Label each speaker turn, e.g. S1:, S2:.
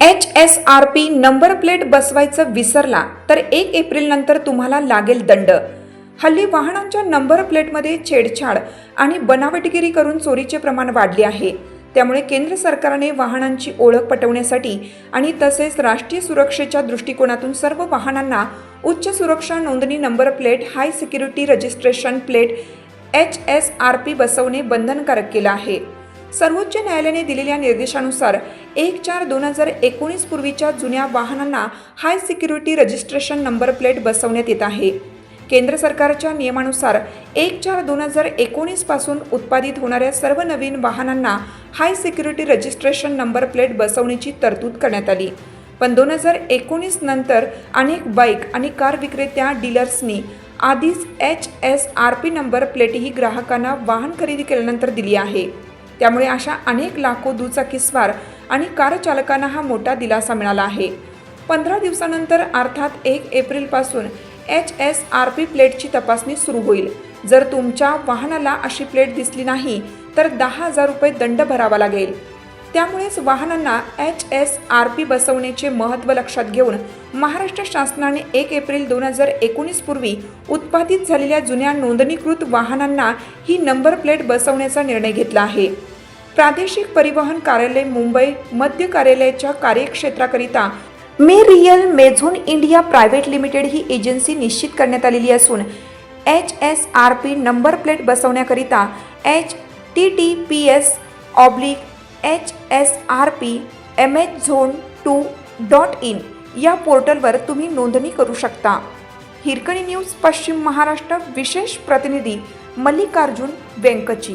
S1: H S R P number plate बसवायचं विसरला तर एक एप्रिल नंतर तुम्हाला लागेल दंड. हल्ली वाहनांच्या नंबर प्लेटमध्ये छेडछाड आणि बनावटगिरी करून चोरीचे प्रमाण वाढले आहे. त्यामुळे केंद्र सरकारने वाहनांची ओळख पटवण्यासाठी आणि तसेच राष्ट्रीय सुरक्षेच्या दृष्टिकोनातून सर्व वाहनांना उच्च सुरक्षा नोंदणी number plate high security registration plate H S R P बसवणे बंधनकारक केलं आहे. सर्वोच्च न्यायालयाने दिलेल्या निर्देशानुसार एक चार दोन हजार एकोणीस पूर्वीच्या जुन्या वाहनांना high security registration number plate बसवण्यात येत आहे. केंद्र सरकारच्या नियमानुसार एक चार दोन हजार एकोणीसपासून उत्पादित होणाऱ्या सर्व नवीन वाहनांना high security registration number plate बसवण्याची तरतूद करण्यात आली. पण दोन हजार एकोणीस नंतर अनेक बाईक आणि कार विक्रेत्या डीलर्सनी आधीच H S R P number प्लेटही ग्राहकांना वाहन खरेदी केल्यानंतर दिली आहे. त्यामुळे अशा अनेक लाखो दुचाकीस्वार आणि कार चालकांना हा मोठा दिलासा मिळाला आहे. पंधरा दिवसानंतर अर्थात एक एप्रिलपासून एच एस आर पी प्लेटची तपासणी सुरू होईल. जर तुमच्या वाहनाला अशी प्लेट दिसली नाही तर दहा हजार रुपये दंड भरावा लागेल. त्यामुळेच वाहनांना एच एस आर पी बसवण्याचे महत्त्व लक्षात घेऊन महाराष्ट्र शासनाने एक एप्रिल दोन हजार एकोणीस पूर्वी उत्पादित झालेल्या जुन्या नोंदणीकृत वाहनांना ही नंबर प्लेट बसवण्याचा निर्णय घेतला आहे. प्रादेशिक परिवहन कार्यालय मुंबई मध्य कार्यालयाच्या कार्यक्षेत्राकरिता मे Real Mazon India Private Limited ही एजन्सी निश्चित करण्यात आलेली असून H S R P number plate बसवण्याकरिता H T T P S oblique H S R P M H zone two dot in या पोर्टलवर तुम्ही नोंदणी करू शकता. हिरकणी न्यूज पश्चिम महाराष्ट्र विशेष प्रतिनिधी मल्लिकार्जुन व्यंकची